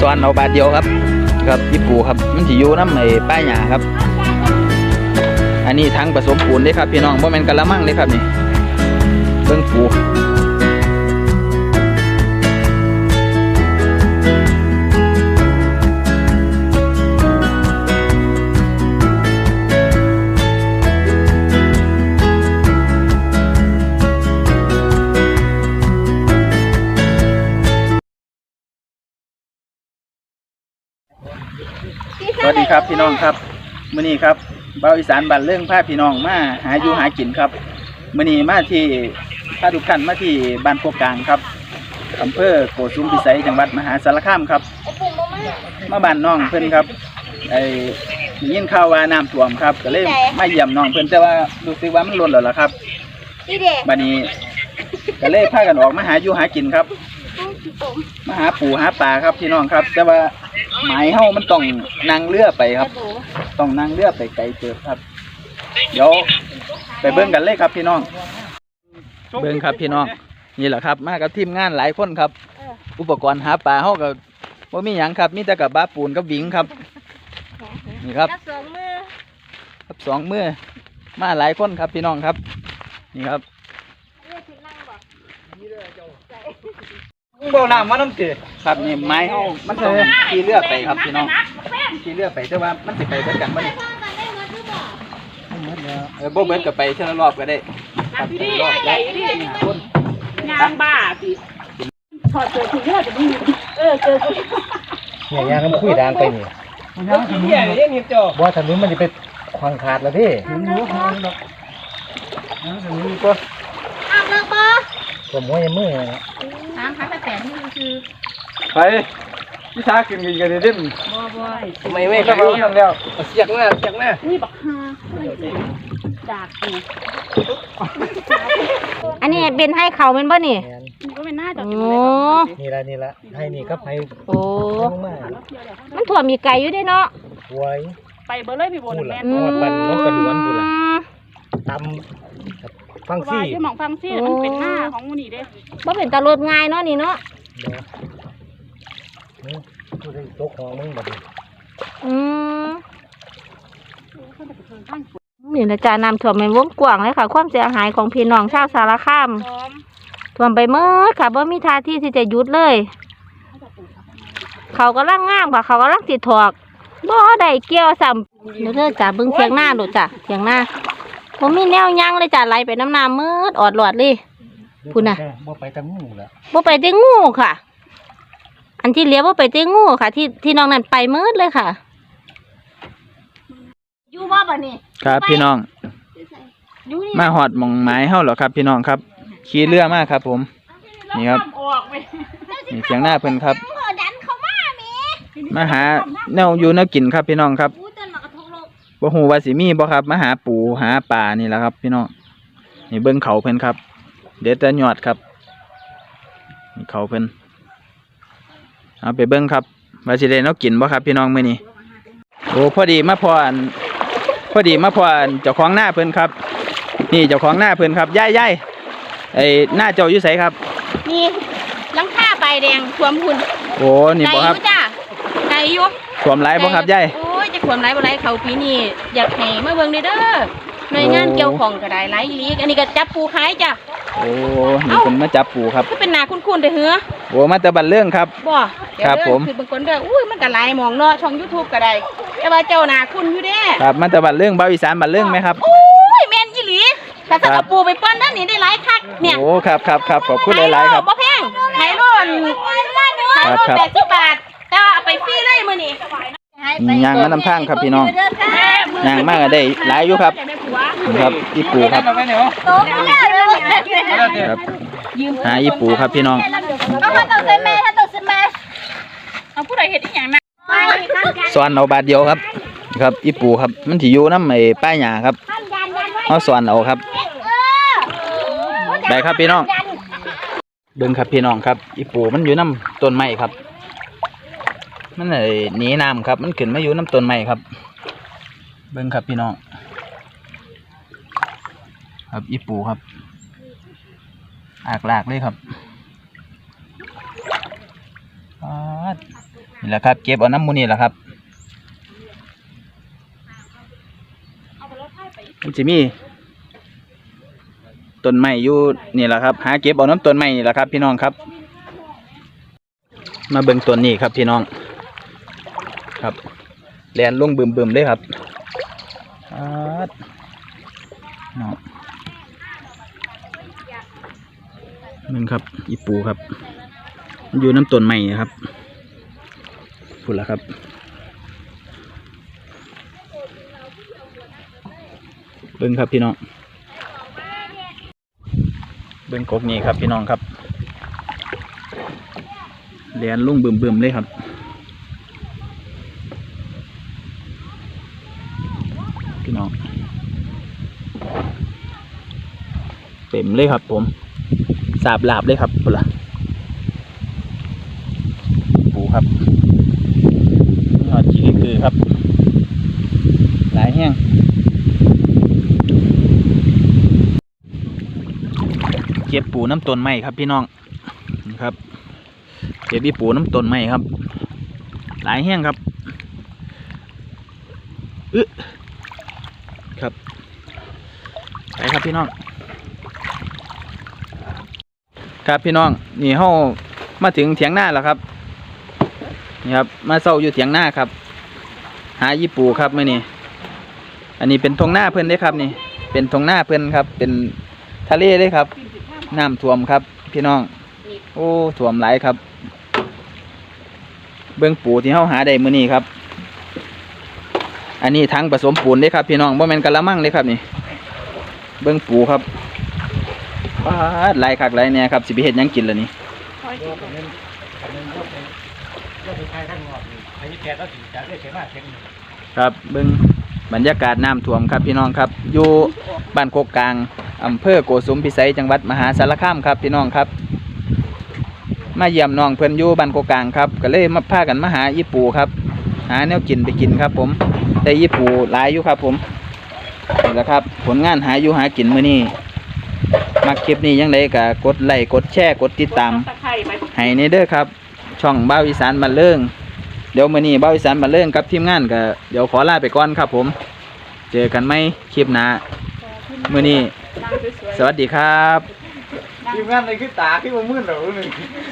สอนเอาบาทเดียวครับ ครับอีปูครับมันสิอยู่น้ำไอ้ป้ายหยาครับ อันนี้ทั้งผสมปูนเด้ครับพี่น้องบ่แม่นกะละมังเด้ครับนี่ สวัสดีครับพี่น้องครับมื้อนี้ครับเบาอีสานบ้านเรื่องพาพี่น้องมาหาอยู่หากินครับมื้อนี้มาที่พาทุกท่านมาที่บ้านโคกกลางครับอำเภอโกสุมพิสัยจังหวัดมหาสารคามครับ มาบ้านน้องเพิ่นครับไอ้ได้ยินข่าวว่าน้ำท่วมครับ ก็เลยมาเยี่ยมน้องเพิ่นแต่ว่ารู้สึกว่ามันล้นแล้วล่ะครับนี่เด็กบัดนี้ก็เลยพากันออกมาหาอยู่หากินครับ มาหาปูหาปลาครับพี่น้องครับ แต่ว่าหมายเฮามันต้องนั่งเรือไปครับ ต้องนั่งเรือไปไกลเกิดครับ เดี๋ยวไปเบิ่งกันเลยครับพี่น้อง เบิ่งครับพี่น้องนี่แหละครับ มากับทีมงานหลายคนครับ อุปกรณ์หาปลาเฮาก็บ่มีหยังครับมีแต่กับบ้าปูนกับวิงครับนี่ครับสองมือครับสองมือมาหลายคนครับพี่น้องครับ นี่ครับ บ่น้ำมาน้ำเตะครับนี่ไม้เฮามันต้องขี่เรือไปครับพี่น้องขี่เรือไปแต่ว่ามันสิไปเบิดกันบ่นี่เออบ่เบิดก็ไปเท่าละรอบก็ได้ครับเท่าละรอบได้สี่ห้าคนงานบ้าสิถอดเสื้อถุงเลือดจะไม่มีเออเจอกูเนี่ยยางมันคุยดังไปนี่เหี้ยเรียกเงี้ยจ่อบ่ถนนมันจะไปควางขาดแล้วพี่อาบน้ำปะก็มวยมือน้ำพักแต่นี่คือไปพี่ชากินกันกันเด่นบ่บ่ทำไมไม่ก็เอาแล้วเสียกหน้าเสียกหน้านี่บักฮาดากกูอันนี้เป็นให้เขาเป็นบ่นี่มันก็เป็นหน้าจอโอ้ดนี่ละนี่ละให้นี่ก็ไปโอ้มากมันถ่วมมีไก่อยู่เด้วยเนาะหวยไปเบอร์เลยพี่โบนแม่อืมปั่นน้องกระดวนพุ่นล่ะตำ ฟังว่าซี่ที่หมองฟังซี่มันเป็นหน้าของมูนี่เด้บ่เป็นตะลดง่ายเนาะนี่เนาะนี่กูได้ตกของมึงบัดนี้อืมนี่นะจ๊ะน้ำท่วมเป็นวงกว้างเลยค่ะ ความเสียหายของพี่น้องชาวสารคาม พร้อมท่วมไปเมื่อค่ะบ่มีท่าที่ที่จะหยุดเลย เขาก็ร่างงามค่ะ เขาก็ร่างติดถอกบ่ได้เกี่ยวซ้ำเดี๋ยวเด้อจ้ะเบิ่งเทียงหน้าดูจ้ะเทียงหน้า บ่มีแนวยั้งเลยจ้ะไหลไปน้ำน้ำมืดออดหลอดเลย พูดน่ะ บ่ไปตะงูละบ่ไปเต้งูค่ะ อันที่เหลี้ยวบ่ไปเต้งูค่ะ ที่ที่น้องนั่นไปมืดเลยค่ะอยู่บ่บ่นี่ครับพี่น้อง อยู่นี่มาหอดหมองไม้เฮาเหรอครับ พี่น้องครับขี่เรือมาครับ ผม นี่ครับออกไปนี่เสียงหน้าเพิ่นครับดันเข้ามาแม่มาหาแนวอยู่แนวกินครับพี่น้องครับ บ่ฮู้ว่าสิมีบ่ครับมาหาปูหาปลานี่แหละครับ พี่น้องนี่เบิ่งเขาเพิ่นครับ เด็ดแต่ยอดครับนี่เขาเพิ่นเอาไปเบิ่งครับว่าสิได้แนวกินบ่ครับพี่น้องมื้อนี้โอ้พอดีมาพออันพอดีมาพออันเจ้าของหน้าเพิ่นครับ นี่เจ้าของหน้าเพิ่นครับย่ายย่ายไอ้หน้าเจ้าอยู่ไสครับนี่หลังคาใบแดงท่วมหุ่นโอ้นี่บ่ครับไก่อยู่จ้ะไก่อยู่ท่วมไหลบ่ครับย่ายโอ้ย จะท่วมไรบ่ไรเขาปีนี้อยากให้มาเบิ่งเด้อเด้อหน่วยงานโอ้เกี่ยวของก็ได้หลายอีหลีอันนี้ก็จับปูขายจ้ะโอ้นี่เพิ่นมาจับปูครับก็เป็นหนาคุ้นๆเด้อเหือโอ้มาแต่บันเรื่องครับบ่เดี๋ยวครับเด้อผมคือบางคนก็อุ้ยมันก็หลายหมองเนาะช่อง YouTube ก็ได้แต่ว่าเจ้าหนาคุ้นอยู่เด้ครับมาแต่บันเรื่องเบาอีสานบันเรื่องไหมครับโอ้ยแม่นอีหลีถ้าสักครักบระปูไปป้อนนั่นนี่ได้หลายคักเนี่ยโอ้ครับครับครับขอบคุณหลายๆครับบ่แพงไฮโลนไฮโลครับแปดสิบบาทแต่ว่าเอาไปฟรีเลยมื้อนี้ มี ยางมานำทางครับพี่น้องยางมากได้หลายอยู่ครับนี่ครับอีปูครับไปเหนียวโตแล้วเลยครับหาอีปูครับพี่น้องเอามาต้องใส่แม่ถ้าต้องใส่แม่เอาผู้ใดเห็นอีหยังนะไปข้างกันสอนเอาบาทเดียวครับ ครับอีปูครับมันสิอยู่น้ำไอ้ป้ายหญ้าครับข้างยันยันไว้เขาสอนเอาครับเออได้ครับพี่น้องเบิ่งครับพี่น้องครับอีปูมันอยู่น้ำต้นไม้ครับ มันไอ้หนีน้ำครับ มันขึ้นมาอยู่น้ำต้นไม้ครับ เบิ่งครับพี่น้อง ครับอีปูครับ อากลากเลยครับนี่แหละครับ เก็บเอาน้ำมูนี่แหละครับมันจะมีต้นไม้อยู่นี่แหละครับ หาเก็บเอาน้ำต้นไม้นี่แหละครับ พี่น้องครับ มาเบิ่งต้นนี้ครับพี่น้อง ครับแลนลงบึมบึมๆเลยครับอาดเนาะมึงครับ อีปูครับมันอยู่น้ำต้นใหม่ครับพูดแล้วครับเบิ้งครับพี่น้อง เบิ้งกกนี่ครับพี่น้องครับเรียนลุ่งบึมบึมๆเลยครับ พี่น้อง เต็มเลยครับ ผม สาบลาบเลยครับพุ่นละปูครับยอดจีคือครับ หลายแห้งเก็บปูน้ำต้นไม้ครับพี่น้องนครับเก็บอีปูน้ำต้นไม้ครับ หลายแห้งครับอึครับ ไปครับพี่น้อง ครับพี่น้องนี่เฮามาถึงเถียงหน้าแล้วครับนี่ครับ มาเศร้าอยู่เถียงหน้าครับ หายี่ปูครับมื่อนี้อันนี้เป็นทงหน้าเพื่อนเด้ครับ นี่ เป็นทงหน้าเพื่อนครับ เป็นทะเลเลยครับน้ำท่วมครับ พี่น้อง โอ้ท่วมหลายครับ เบื้องปูที่เฮาหาได้มื่อนี้ครับ อันนี้ทั้งผสมปูนเด้ครับ พี่น้องบ่แม่นกะละมังเด้ครับนี่ เบื้องปูครับปาดหลายคักหลายเนี่ยครับสิไปเฮ็ดหยังกินละนี่โยกเน้นเน้นโยกเน้นโยกไปใช้ข้างนอกนี่แกก็ถึงจะได้เสียมากเช่นครับ เบิ่งบรรยากาศน้ำท่วมครับพี่น้องครับ อยู่บ้านโคกกลางอำเภอโกสุมพิสัยจังหวัดมหาสารคามครับพี่น้องครับ มาเยี่ยมน้องเพิ่อนอยู่บ้านโคกกลางครับ ก็เลยมาพากันมาหาอีปูครับ หาแนวกินไปกินครับ ผมได้อีปูหลายอยู่ครับผม นี่แหละครับ ผลงานหาอยู่หากินมื้อนี้มักคลิปนี้ยังไงก็กดไลค์กดแชร์กดติดตามตะไคร้ไปให้ในเด้อครับ ช่องบ้าวอีสานบันเลิงเดี๋ยวมื้อนี้บ้าวอีสานบันเลิงกับทีมงานก็เดี๋ยวขอลาไปก่อนครับ ผม เจอกันไหมคลิปหน้ามื้อนี้ นางสวยสวัสดีครับ ทีมงานในคือตาคือมืดเหรอ